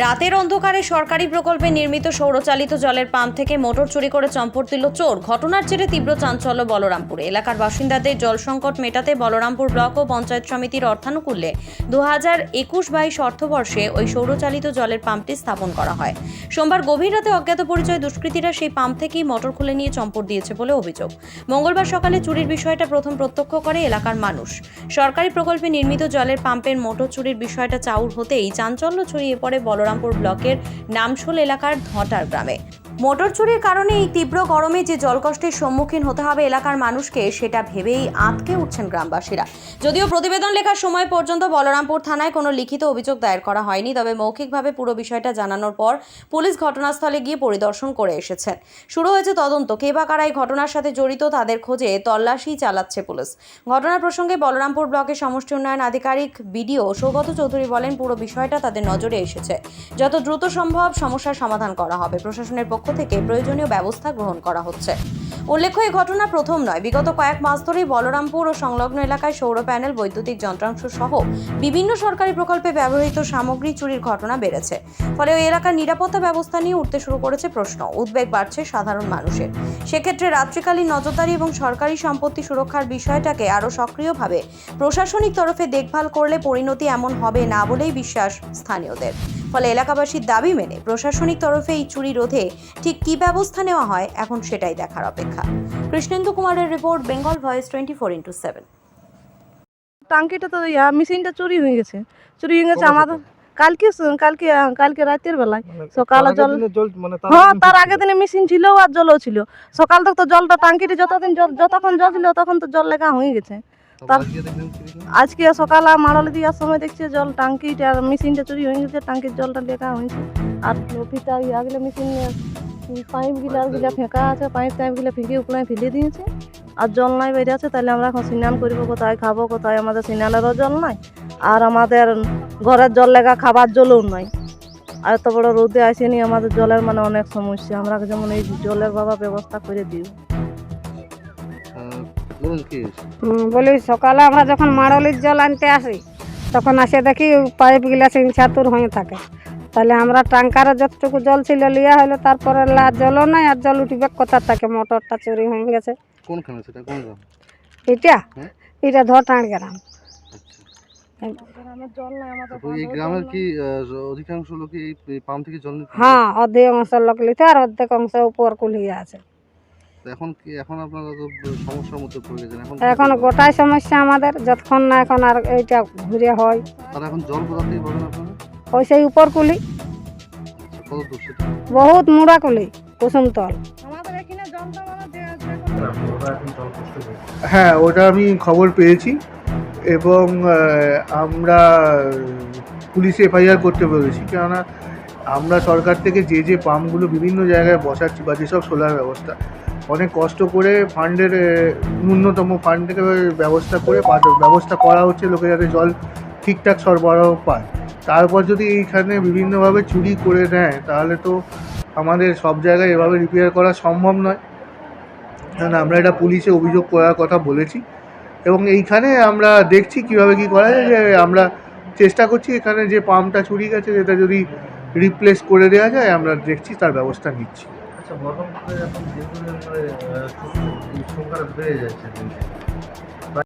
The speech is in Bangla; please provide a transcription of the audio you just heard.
রাতের অন্ধকারে সরকারি প্রকল্পে নির্মিত সৌরচালিত জলের পাম্প থেকে মোটর চুরি করে চম্পট দিল চোর। ঘটনার জেরে তীব্র চাঞ্চল্য বলরামপুরে। এলাকার বাসিন্দাদের জল সংকট মেটাতে বলরামপুর ব্লক ও পঞ্চায়েত সমিতির অর্থানুকূল্যে দু হাজার একুশ বাইশ অর্থবর্ষে ওই সৌরচালিত জলের পাম্পটি স্থাপন করা হয়। সোমবার গভীর রাতে অজ্ঞাত পরিচয় দুষ্কৃতীরা সেই পাম্প থেকেই মোটর খুলে নিয়ে চম্পট দিয়েছে বলে অভিযোগ। মঙ্গলবার সকালে চুরির বিষয়টা প্রথম প্রত্যক্ষ করে এলাকার মানুষ। সরকারি প্রকল্পে নির্মিত জলের পাম্পের মোটর চুরির বিষয়টা চাউর হতেই চাঞ্চল্য ছড়িয়ে পড়ে বলরামপুর ব্লকের নামশোল এলাকার ধটার গ্রামে। মোটর চুরির কারণে এই তীব্র গরমে যে জলকষ্টের সম্মুখীন হতে হবে এলাকার মানুষকে, সেটা ভেবেই আঁতকে উঠছেন গ্রামবাসীরা। যদিও প্রতিবেদন লেখার সময় পর্যন্ত বলরামপুর থানায় কোনো লিখিত অভিযোগ দায়ের করা হয়নি, তবে মৌখিকভাবে পুরো বিষয়টা জানানোর পর পুলিশ ঘটনাস্থলে গিয়ে পরিদর্শন করে এসেছেন। শুরু হয়েছে তদন্ত, কে বা কারা এই ঘটনার সাথে জড়িত তাদের খোঁজে তল্লাশি চালাচ্ছে পুলিশ। ঘটনার প্রসঙ্গে বলরামপুর ব্লকের সমষ্টি উন্নয়ন আধিকারিক বিডিও সৌগত চৌধুরী বলেন, পুরো বিষয়টা তাদের নজরে এসেছে। যত দ্রুত সম্ভব সমস্যার সমাধান করা হবে। প্রশাসনের পক্ষ থেকে প্রয়োজনীয় ব্যবস্থা গ্রহণ করা হচ্ছে। উল্লেখ্য, এই ঘটনা প্রথম নয়। বিগত কয়েক মাস ধরেই বলরামপুর ও সংলগ্ন এলাকায় সৌর প্যানেল, বৈদ্যুতিক যন্ত্রাংশ সহ বিভিন্ন সরকারি প্রকল্পে ব্যবহৃত সামগ্রী চুরির ঘটনা বেড়েছে। ফলে ওই এলাকার নিরাপত্তা ব্যবস্থা নিয়ে উঠতে শুরু করেছে প্রশ্ন। উদ্বেগ বাড়ছে সাধারণ মানুষের। সেক্ষেত্রে রাত্রিকালীন নজরদারি এবং সরকারি সম্পত্তি সুরক্ষার বিষয়টাকে আরও সক্রিয়ভাবে প্রশাসনিক তরফে দেখভাল করলে পরিণতি এমন হবে না বলেই বিশ্বাস স্থানীয়দের। ফলে এলাকাবাসীর দাবি মেনে প্রশাসনিক তরফে এই চুরি রোধে ঠিক কী ব্যবস্থা নেওয়া হয়, এখন সেটাই দেখার অপেক্ষা কৃষ্ণেন্দু কুমারের report Bengal voice twenty four into seven টাঙ্কিটা তো ইয়া মেশিনটা চুরি হয়ে গেছে। চুরি হয়ে গেছে আমাদের কালকে কালকে কালকে রাতের বেলায়। মানে সকালে জল মানে তার হ্যাঁ আগের তার আগের দিনে মেশিন ছিল আর জলও ছিল। সকাল থেকে তো জলটা টাঙ্কিতে যতদিন জল যতক্ষণ জল ছিল তখন তো জল লেখা হয়ে গেছে। তার- আজকে? সকালে মাড়ালে দেওয়ার সময় দেখছি জল টাঙ্কিটা আর মেশিনটা চুরি হয়ে গেছে টাঙ্কির জলটা লেখা হয়েছে। আর লোপিটা আগলে মেশিন পাইপ গিলা গিলা ফেঁকা আছে পাইপ টাইপ গিলা ফেঁকে উপরে ফেলে দিয়েছে। আর জল নাই বেরিয়ে আছে তাহলে আমরা এখন স্নান করব কোথায় খাব কোথায় আমাদের স্নানেরও জল নাই। আর আমাদের ঘরের জল লেগা খাবার জলও নাই। আর এত বড় রোদে আসেনি আমাদের জলের মানে অনেক সমস্যা। আমরা যেমন এই জলের বাবা ব্যবস্থা করে দিই। বলি সকালে আমরা যখন মাড়লির জল আনতে আসি তখন আসে দেখি পাইপ গিলা তিন ছাতুর হয়ে থাকে। তাহলে আমরা ট্যাঙ্কারে যতটুকু জল ছিল লিয়া হলো তারপরে লা জলও নাই আর জল উঠবে কোথা থেকে? মোটরটা চুরি হয়ে গেছে। কোনখানে সেটা? কোন গ্রাম? এটা। এটা ধরটাঁড় গ্রাম। আচ্ছা। তারপর এই গ্রামের কি আহ, অধিকাংশ লোক এই পাম্প থেকে জল নিতে হ্যাঁ অর্ধেক অংশ লোক লিতে আর অর্ধেক অংশ উপর কুলিয়ে আছে এখন কি এখন আপনারা তো সমস্যার মধ্যে পড়ে গেছেন। এখন এখন গোটাই সমস্যা আমাদের যতক্ষণ না এখন আর এইটা ঘুরে হয়। আর এখন জল কোথা থেকে পাবেন আপনারা? ওই সেই উপর কুলি। বহুত মুড়া কুলি কুসুমতল আমাদের এখানে জলটা হ্যাঁ ওটা আমি খবর পেয়েছি এবং আমরা পুলিশে এফআইআর করতে বলেছি। কেননা আমরা সরকার থেকে যে যে পাম্পগুলো বিভিন্ন জায়গায় বসাচ্ছি বা যেসব সোলার ব্যবস্থা অনেক কষ্ট করে ফান্ডের ন্যূনতম ফান্ড থেকে ব্যবস্থা করে পা- ব্যবস্থা করা হচ্ছে লোকে যাতে জল ঠিকঠাক সরবরাহ পায়। তারপর যদি এইখানে বিভিন্নভাবে চুরি করে নেয়, তাহলে তো আমাদের সব জায়গায় এভাবে রিপেয়ার করা সম্ভব নয়। কারণ আমরা এটা পুলিশে অভিযোগ করার কথা বলেছি। এবং এইখানে আমরা দেখছি কীভাবে কি করা যায়, যে আমরা চেষ্টা করছি এখানে যে পাম্পটা চুরি গেছে, সেটা যদি রিপ্লেস করে দেওয়া যায়, আমরা দেখছি তার ব্যবস্থা নিচ্ছি। আচ্ছা এখন বেড়ে যাচ্ছে।